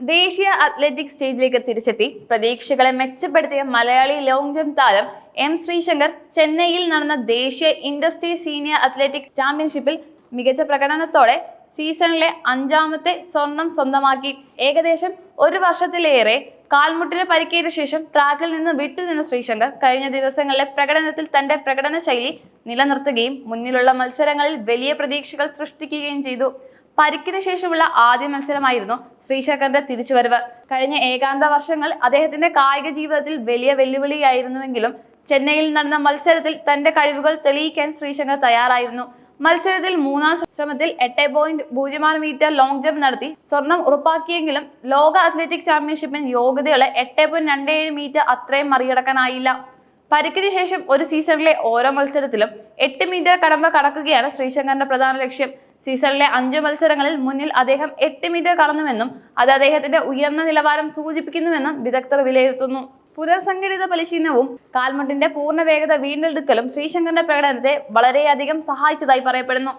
ദേശീയ അത്ലറ്റിക് സ്റ്റേജിലേക്ക് തിരിച്ചെത്തി. പ്രതീക്ഷകളെ മെച്ചപ്പെടുത്തിയ മലയാളി ലോങ് ജംപ് താരം എം ശ്രീശങ്കർ ചെന്നൈയിൽ നടന്ന ദേശീയ ഇൻഡസ്ട്രി സീനിയർ അത്ലറ്റിക് ചാമ്പ്യൻഷിപ്പിൽ മികച്ച പ്രകടനത്തോടെ സീസണിലെ അഞ്ചാമത്തെ സ്വർണം സ്വന്തമാക്കി. ഏകദേശം ഒരു വർഷത്തിലേറെ കാൽമുട്ടിന് പരിക്കേറ്റ ശേഷം ട്രാക്കിൽ നിന്ന് വിട്ടുനിന്ന ശ്രീശങ്കർ കഴിഞ്ഞ ദിവസങ്ങളിലെ പ്രകടനത്തിൽ തന്റെ പ്രകടന ശൈലി നിലനിർത്തുകയും മുന്നിലുള്ള മത്സരങ്ങളിൽ വലിയ പ്രതീക്ഷകൾ സൃഷ്ടിക്കുകയും ചെയ്തു. പരിക്കിന് ശേഷമുള്ള ആദ്യ മത്സരമായിരുന്നു ശ്രീശങ്കറിന്റെ തിരിച്ചുവരവ്. കഴിഞ്ഞ ഏകാന്ത വർഷങ്ങൾ അദ്ദേഹത്തിന്റെ കായിക ജീവിതത്തിൽ വലിയ വെല്ലുവിളിയായിരുന്നുവെങ്കിലും ചെന്നൈയിൽ നടന്ന മത്സരത്തിൽ തന്റെ കഴിവുകൾ തെളിയിക്കാൻ ശ്രീശങ്കർ തയ്യാറായിരുന്നു. മത്സരത്തിൽ മൂന്നാം ശ്രമത്തിൽ എട്ട് പോയിന്റ് പൂജ്യം ആറ് മീറ്റർ ലോങ് ജമ്പ് നടത്തി. സ്വർണം ഉറപ്പാക്കിയെങ്കിലും ലോക അത്ലറ്റിക് ചാമ്പ്യൻഷിപ്പിന് യോഗ്യതയുള്ള എട്ട് പോയിന്റ് രണ്ട് ഏഴ് മീറ്റർ അത്രയും മറികടക്കാനായില്ല. പരിക്കിന് ശേഷം ഒരു സീസണിലെ ഓരോ മത്സരത്തിലും എട്ട് മീറ്റർ കടമ്പ കടക്കുകയാണ് ശ്രീശങ്കറിന്റെ പ്രധാന ലക്ഷ്യം. സീസണിലെ അഞ്ചു മത്സരങ്ങളിൽ മുന്നിൽ അദ്ദേഹം എട്ട് മീറ്റർ കടന്നുവെന്നും അത് അദ്ദേഹത്തിന്റെ ഉയർന്ന നിലവാരം സൂചിപ്പിക്കുന്നുവെന്നും വിദഗ്ധർ വിലയിരുത്തുന്നു. പുനർസംഘടിത പരിശീലനവും കാൽമുട്ടിന്റെ പൂർണ വേഗത വീണ്ടെടുക്കലും ശ്രീശങ്കറിന്റെ പ്രകടനത്തെ വളരെയധികം സഹായിച്ചതായി പറയപ്പെടുന്നു.